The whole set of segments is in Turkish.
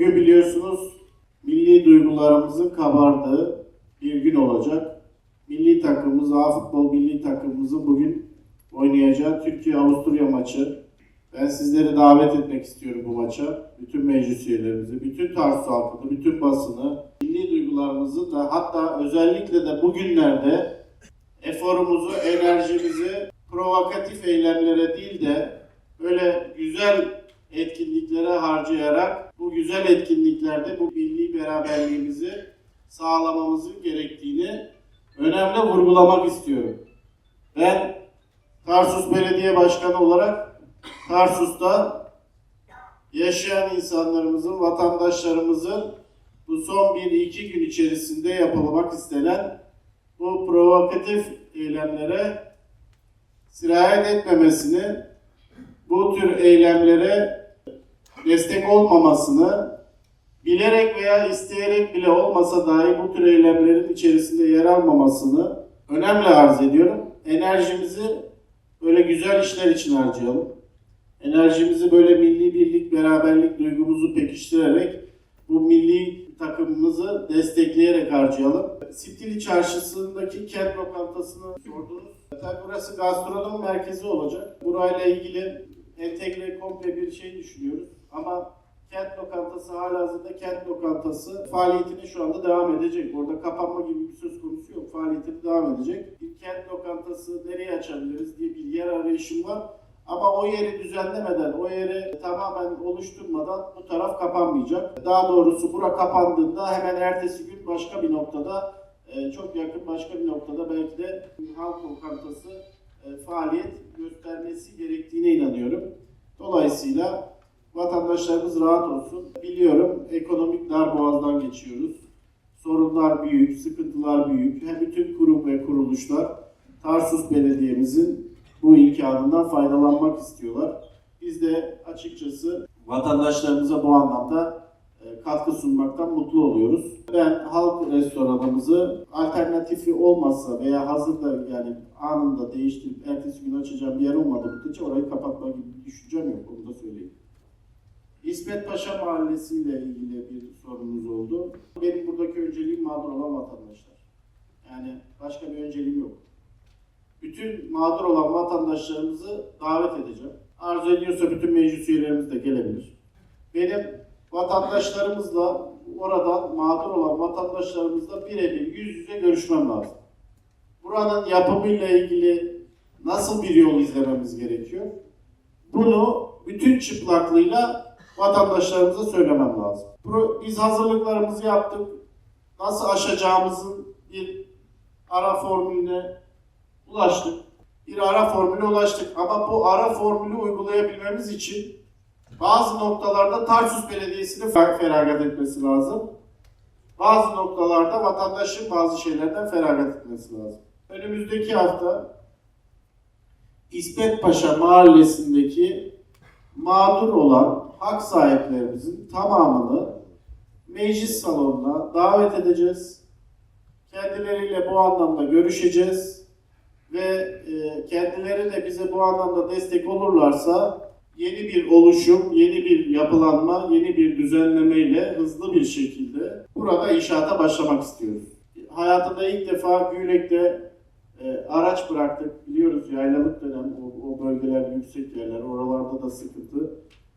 Bugün biliyorsunuz milli duygularımızın kabardığı bir gün olacak. Milli takımımız, A futbol milli takımımızın bugün oynayacağı Türkiye-Avusturya maçı. Ben sizleri davet etmek istiyorum bu maça. Bütün meclis üyelerimizi, bütün Tarsus halkını, bütün basını, milli duygularımızı da hatta özellikle de bugünlerde eforumuzu, enerjimizi provokatif eylemlere değil de böyle güzel etkinliklere harcayarak bu güzel etkinliklerde bu milli beraberliğimizi sağlamamızın gerektiğini önemli vurgulamak istiyorum. Ben Tarsus Belediye Başkanı olarak Tarsus'ta yaşayan insanlarımızın, vatandaşlarımızın bu son bir iki gün içerisinde yapılmak istenen bu provokatif eylemlere sirayet etmemesini, bu tür eylemlere destek olmamasını, bilerek veya isteyerek bile olmasa dahi bu tür eylemlerin içerisinde yer almamasını önemli arz ediyorum. Enerjimizi böyle güzel işler için harcayalım. Enerjimizi böyle milli birlik, beraberlik duygumuzu pekiştirerek bu milli takımımızı destekleyerek harcayalım. Stili Çarşısı'ndaki kent lokantasını sordunuz. Tabii burası gastronom merkezi olacak. Burayla ilgili entegre komple bir şey düşünüyoruz. Ama kent lokantası halihazırda kent lokantası faaliyetine şu anda devam edecek. Orada kapanma gibi bir söz konusu yok. Faaliyetine devam edecek. Bir kent lokantası nereye açabiliriz diye bir yer arayışım var. Ama o yeri düzenlemeden, o yeri tamamen oluşturmadan bu taraf kapanmayacak. Daha doğrusu bura kapandığında hemen ertesi gün başka bir noktada, e, çok yakın başka bir noktada belki de halk lokantası e, faaliyet göstermesi gerektiğine inanıyorum. Dolayısıyla vatandaşlarımız rahat olsun. Biliyorum ekonomik darboğazdan geçiyoruz. Sorunlar büyük, sıkıntılar büyük. Hem bütün kurum ve kuruluşlar Tarsus Belediye'mizin bu imkanından faydalanmak istiyorlar. Biz de açıkçası vatandaşlarımıza bu anlamda katkı sunmaktan mutlu oluyoruz. Ben halk restoranımızı alternatifi olmazsa veya hazırda yani anında değiştirip ertesi gün açacağım bir yer olmadığı müddetçe orayı kapatma gibi bir düşüncem yok. Onu da söyleyeyim. İsmet Paşa Mahallesi ile ilgili bir sorunuz oldu. Benim buradaki önceliğim mağdur olan vatandaşlar. Yani başka bir önceliğim yok. Bütün mağdur olan vatandaşlarımızı davet edeceğim. Arzu ediyorsa bütün meclis üyelerimiz de gelebilir. Benim vatandaşlarımızla oradan mağdur olan vatandaşlarımızla birebir yüz yüze görüşmem lazım. Buranın yapımıyla ilgili nasıl bir yol izlememiz gerekiyor? Bunu bütün çıplaklığıyla vatandaşlarımıza söylemem lazım. Biz hazırlıklarımızı yaptık. Nasıl aşacağımızın bir ara formülüne ulaştık. Bir ara formüle ulaştık ama bu ara formülü uygulayabilmemiz için bazı noktalarda Tarsus Belediyesi'nin fer- feragat etmesi lazım. Bazı noktalarda vatandaşın bazı şeylerden feragat etmesi lazım. Önümüzdeki hafta İsmet Paşa Mahallesi'ndeki mağdur olan hak sahiplerimizin tamamını meclis salonuna davet edeceğiz. Kendileriyle bu anlamda görüşeceğiz ve e, kendileri de bize bu anlamda destek olurlarsa yeni bir oluşum, yeni bir yapılanma, yeni bir düzenlemeyle hızlı bir şekilde burada inşaata başlamak istiyoruz. Hayatımda ilk defa Güylek'te e, araç bıraktık. Biliyoruz yaylalık dönem, o, o bölgeler yüksek yerler, oralarda da sıkıntı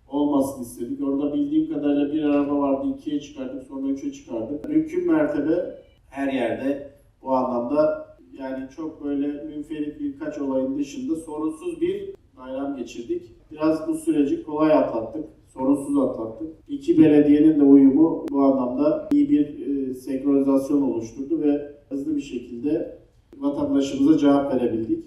olmasını istedik. Orada bildiğim kadarıyla bir araba vardı, ikiye çıkardık, sonra üçe çıkardık. Mümkün mertebe her yerde bu anlamda yani çok böyle münferit birkaç olayın dışında sorunsuz bir bayram geçirdik. Biraz bu süreci kolay atlattık, sorunsuz atlattık. İki belediyenin de uyumu bu anlamda iyi bir e, senkronizasyon oluşturdu ve hızlı bir şekilde vatandaşımıza cevap verebildik.